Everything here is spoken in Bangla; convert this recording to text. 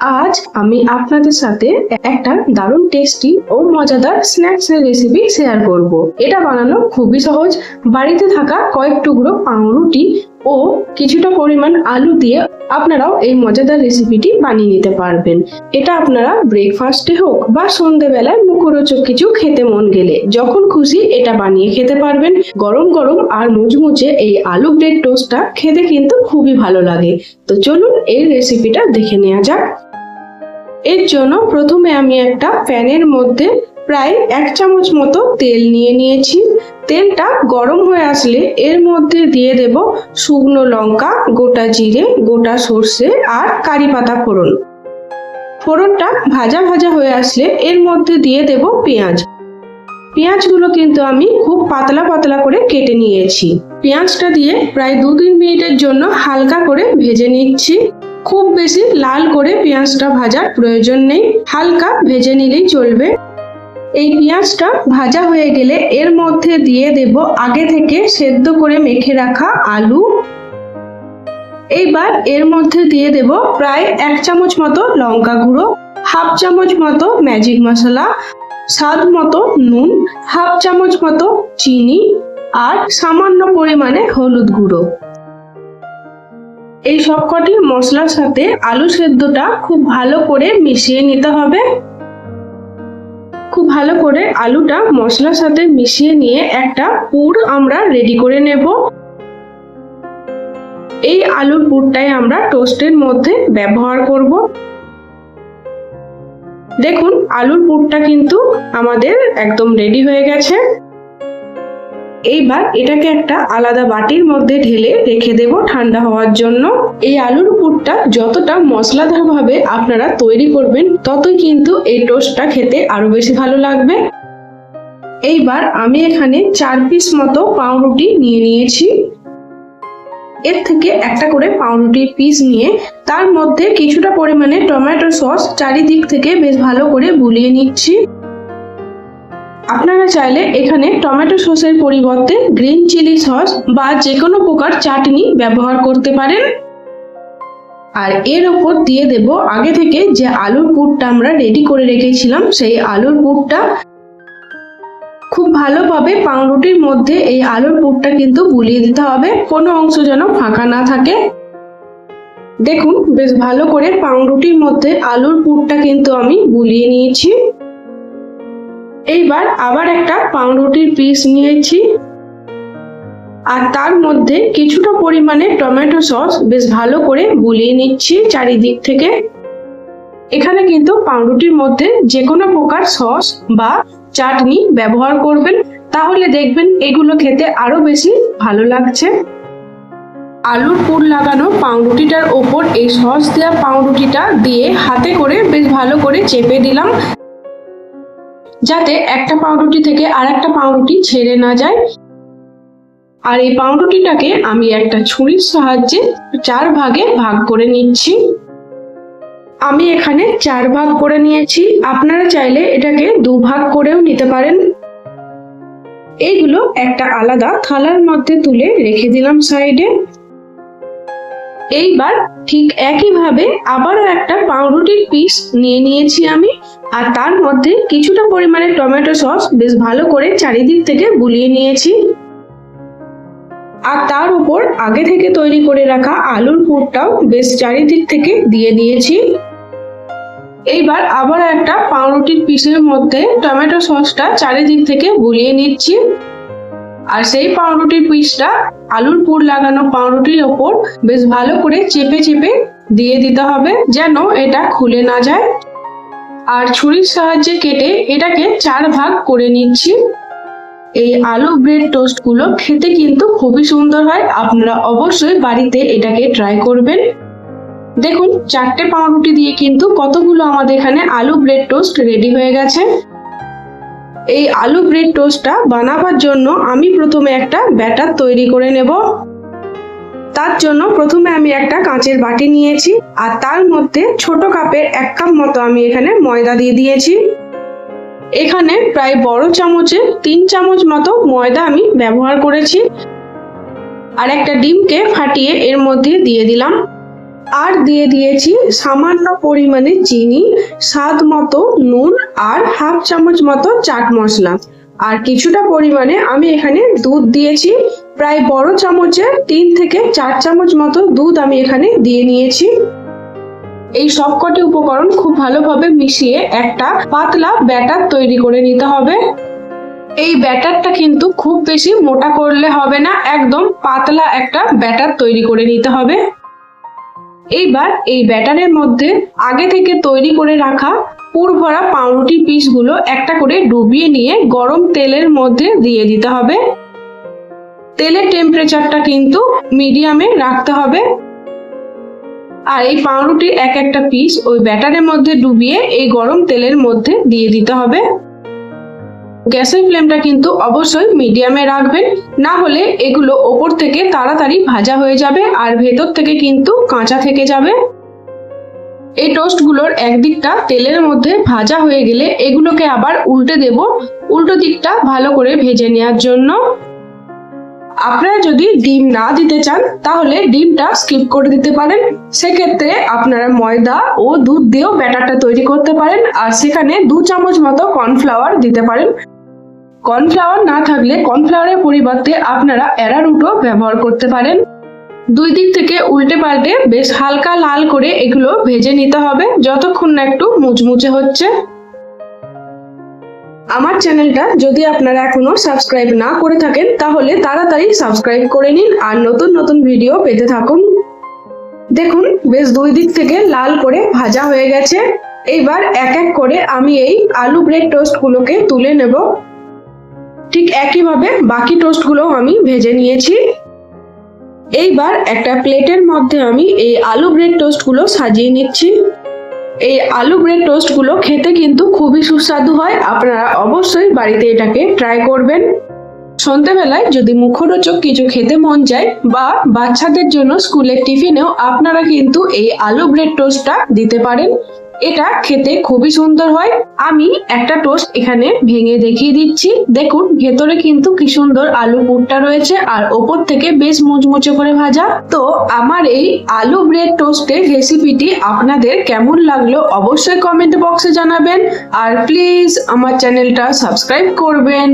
আজ আমি আপনাদের সাথে একটা দারুণ টেস্টি ও মজাদার স্ন্যাক্স এর রেসিপি শেয়ার করব। এটা বানানো খুবই সহজ। বাড়িতে থাকা কয়েক টুকরো পাউরুটি ও কিছুটা পরিমাণ আলু দিয়ে আপনারাও এই মজাদার রেসিপিটি বানিয়ে নিতে পারবেন। এটা আপনারা ব্রেকফাস্টে হোক বা সন্ধেবেলায় মুখরোচক কিছু খেতে মন গেলে যখন খুশি এটা বানিয়ে খেতে পারবেন। গরম গরম আর মুচমুচে এই আলু ব্রেড টোস্টটা খেতে কিন্তু খুবই ভালো লাগে। তো চলুন এই রেসিপিটা দেখে নেওয়া যাক। এর জন্য প্রথমে আমি একটা প্যানের মধ্যে প্রায় এক চামচ মতো তেল নিয়ে নিয়েছি। তেলটা গরম হয়ে আসলে এর মধ্যে দিয়ে দেব শুকনো লঙ্কা, গোটা জিরে, গোটা সর্ষে আর কারি পাতা ফোড়ন। ফোড়নটা ভাজা ভাজা হয়ে আসলে এর মধ্যে দিয়ে দেব পেঁয়াজ। পেঁয়াজগুলো কিন্তু আমি খুব পাতলা পাতলা করে কেটে নিয়েছি। পেঁয়াজটা দিয়ে প্রায় দু তিন মিনিটের জন্য হালকা করে ভেজে নিচ্ছি। খুব বেশি লাল করে পেঁয়াজটা ভাজার প্রয়োজন নেই। হালকা ভেজে নিলেই চলবে। এই পেঁয়াজটা ভাজা হয়ে গেলে এর মধ্যে দিয়ে দেব আগে থেকে সেদ্ধ করে মেখে রাখা আলু। এইবার এর মধ্যে দিয়ে দেব প্রায় এক চামচ মতো লঙ্কা গুঁড়ো, হাফ চামচ মতো ম্যাজিক মশলা, স্বাদ মতো নুন, হাফ চামচ মতো চিনি আর সামান্য পরিমাণে হলুদ গুঁড়ো। এই সবকটি মশলার সাথে আলু সেদ্ধটা খুব ভালো করে মিশিয়ে নিতে হবে। খুব ভালো করে আলুটা মশলার সাথে মিশিয়ে নিয়ে একটা পুর আমরা রেডি করে নেব। এই আলুর পুরটাই আমরা টোস্টের মধ্যে ব্যবহার করব। দেখুন, আলুর পুরটা কিন্তু আমাদের একদম রেডি হয়ে গেছে। এইবার এটাকে একটা আলাদা বাটির মধ্যে ঢেলে রেখে দেব ঠান্ডা হওয়ার জন্য। এই আলুর পুরটা যতটা মশলাদার ভাবে আপনারা তৈরি করবেন, ততই কিন্তু এই টোস্টটা খেতে আরও বেশি ভালো লাগবে। এইবার আমি এখানে চার পিস মতো পাউরুটি নিয়ে নিয়েছি। এর থেকে একটা করে পাউরুটির পিস নিয়ে তার মধ্যে কিছুটা পরিমাণে টমেটো সস চারিদিক থেকে বেশ ভালো করে বুলিয়ে নিচ্ছি। আপনারা চাইলে এখানে টমেটো সসের পরিবর্তে গ্রিন চিলি সস বা যে কোনো প্রকার চাটনি ব্যবহার করতে পারেন। আর এর ওপর দিয়ে দেব আগে থেকে যে আলুর পুরটা আমরা রেডি করে রেখেছিলাম, সেই আলুর পুরটা। খুব ভালোভাবে পাউরুটির মধ্যে এই আলুর পুরটা কিন্তু বুলিয়ে দিতে হবে, কোনো অংশ যেন ফাঁকা না থাকে। দেখুন, বেশ ভালো করে পাউরুটির মধ্যে আলুর পুরটা কিন্তু আমি বুলিয়ে নিয়েছি। এইবার আবার একটা পাউরুটির পিস নিয়েছি। আর তার মধ্যে কিছুটা পরিমাণে টমেটো সস বেশ ভালো করে বুলিয়ে নিচ্ছি চারিদিক থেকে। এখানে কিন্তু পাউরুটির মধ্যে যে কোনো প্রকার সস বা চাটনি ব্যবহার করবেন। তাহলে দেখবেন এগুলো খেতে আরও বেশি ভালো লাগছে। আলুর পুর লাগানো পাউরুটিটার ওপর এই সস দেওয়া পাউরুটিটা দিয়ে হাতে করে বেশ ভালো করে চেপে দিলাম। যাতে একটা পাউরুটি থেকে আর একটা পাউরুটি ছেড়ে না যায়। আর এই পাউরুটিটাকে আমি একটা ছুরির সাহায্যে চার ভাগে ভাগ করে নিচ্ছি। আমি এখানে চার ভাগ করে নিয়েছি। আপনারা চাইলে এটাকে দু ভাগ করেও নিতে পারেন। এইগুলো একটা আলাদা থালার মধ্যে তুলে রেখে দিলাম সাইডে। এইবার ঠিক একইভাবে আবারও একটা পাউরুটির পিস নিয়ে নিয়েছি আমি। আর তার মধ্যে কিছুটা পরিমাণে টমেটো সস বেশ ভালো করে চারিদিক থেকে বুলিয়ে নিয়েছি। আর তার উপর আগে থেকে তৈরি করে রাখা আলুর পুরটাও বেশ চারিদিক থেকে দিয়ে দিয়েছি এইবার আবার একটা পাউরুটির পিসের মধ্যে টমেটো সসটা চারিদিক থেকে বুলিয়ে নিচ্ছি। আর সেই পাউরুটির পিসটা আলুর পুর লাগানো পাউরুটির ওপর বেশ ভালো করে চেপে চেপে দিয়ে দিতে হবে যেন এটা খুলে না যায়। আর ছুরির সাহায্যে কেটে এটাকে চার ভাগ করে নিচ্ছি। এই আলু ব্রেড টোস্টগুলো খেতে কিন্তু খুবই সুন্দর হয়। আপনারা অবশ্যই বাড়িতে এটাকে ট্রাই করবেন। দেখুন, চারটে পাউরুটি দিয়ে কিন্তু কতগুলো আমাদের এখানে আলু ব্রেড টোস্ট রেডি হয়ে গেছে। এই আলু ব্রেড টোস্টটা বানাবার জন্য আমি প্রথমে একটা ব্যাটার তৈরি করে নেব। তার জন্য প্রথমে আমি একটা কাঁচের বাটি নিয়েছি আর তার মধ্যে ছোট কাপের এক কাপ মতো আমি এখানে ময়দা দিয়ে দিয়েছি। এখানে প্রায় বড় চামচে তিন চামচ মতো ময়দা আমি ব্যবহার করেছি। আর একটা ডিমকে ফাটিয়ে এর মধ্যে দিয়ে দিলাম। আর দিয়ে দিয়েছি সামান্য পরিমাণে চিনি, স্বাদ মতো নুন আর হাফ চামচ মতো চাট মশলা। আর কিছুটা পরিমাণে আমি এখানে দুধ দিয়েছি। প্রায় বড় চামচে তিন থেকে চার চামচ মতো দুধ আমি এখানে দিয়ে নিয়েছি। এই সবকটি উপকরণ খুব ভালোভাবে মিশিয়ে একটা পাতলা ব্যাটার তৈরি করে নিতে হবে। এই ব্যাটারটা কিন্তু খুব বেশি মোটা করলে হবে না, একদম পাতলা একটা ব্যাটার তৈরি করে নিতে হবে। এইবার এই ব্যাটারের মধ্যে আগে থেকে তৈরি করে রাখা পুর ভরা পাউরুটি পিসগুলো একটা করে ডুবিয়ে নিয়ে গরম তেলের মধ্যে দিয়ে দিতে হবে। তেলের টেম্পারেচারটা কিন্তু মিডিয়ামে রাখতে হবে। আর এই পাউরুটির এক একটা পিস ওই ব্যাটারের মধ্যে ডুবিয়ে এই গরম তেলের মধ্যে দিয়ে দিতে হবে। গ্যাসের ফ্লেমটা কিন্তু অবশ্যই মিডিয়ামে রাখবেন। না হলে এগুলো ওপর থেকে তাড়াতাড়ি ভাজা হয়ে যাবে আর ভেতর থেকে কিন্তু কাঁচা থেকে যাবে। এই টোস্টগুলোর একদিকটা তেলের মধ্যে ভাজা হয়ে গেলে এগুলোকে আবার উল্টে দেব। উল্টো দিকটা ভালো করে ভেজে নেওয়ার জন্য। আপনারা যদি ডিম না দিতে চান, তাহলে ডিমটা স্কিপ করে দিতে পারেন। সেক্ষেত্রে আপনারা ময়দা ও দুধ দিয়েও ব্যাটারটা তৈরি করতে পারেন। আর সেখানে দু চামচ মতো কর্নফ্লাওয়ার দিতে পারেন। কর্নফ্লাওয়ার না থাকলে কর্নফ্লাওয়ারের পরিবর্তে আপনারা অ্যারারুটও ব্যবহার করতে পারেন। দুই দিক থেকে উল্টে পাল্টে বেশ হালকা লাল করে এগুলো ভেজে নিতে হবে, যতক্ষণ না একটু মুচমুচে হচ্ছে। আমার চ্যানেলটা যদি আপনারা এখনও সাবস্ক্রাইব না করে থাকেন, তাহলে তাড়াতাড়ি সাবস্ক্রাইব করে নিন আর নতুন নতুন ভিডিও পেতে থাকুন। দেখুন, বেশ দুই দিক থেকে লাল করে ভাজা হয়ে গেছে। এইবার এক এক করে আমি এই আলু ব্রেড টোস্টগুলোকে তুলে নেব। ঠিক একইভাবে বাকি টোস্টগুলো আমি ভেজে নিয়েছি। এইবার একটা প্লেটের মধ্যে আমি এই আলু ব্রেড টোস্টগুলো সাজিয়ে নিচ্ছি। এই আলু ব্রেড টোস্টগুলো খেতে কিন্তু খুবই সুস্বাদু হয়। আপনারা অবশ্যই বাড়িতে এটাকে ট্রাই করবেন। সন্ধ্যেবেলায় যদি মুখরোচক কিছু খেতে মন যায় বা বাচ্চাদের জন্য স্কুলের টিফিনেও আপনারা কিন্তু এই আলু ব্রেড টোস্টটা দিতে পারেন। এটা খেতে খুবই সুন্দর হয়। আমি একটা টোস্ট এখানে ভেঙে দেখিয়ে দিচ্ছি। দেখুন, ভেতরে কিন্তু কি সুন্দর আলু পুরটা রয়েছে আর ওপর থেকে বেশ মুচমুচে করে ভাজা। তো আমার এই আলু ব্রেড টোস্টের রেসিপিটি আপনাদের কেমন লাগল অবশ্যই কমেন্ট বক্সে জানাবেন। আর প্লিজ আমার চ্যানেলটা সাবস্ক্রাইব করবেন।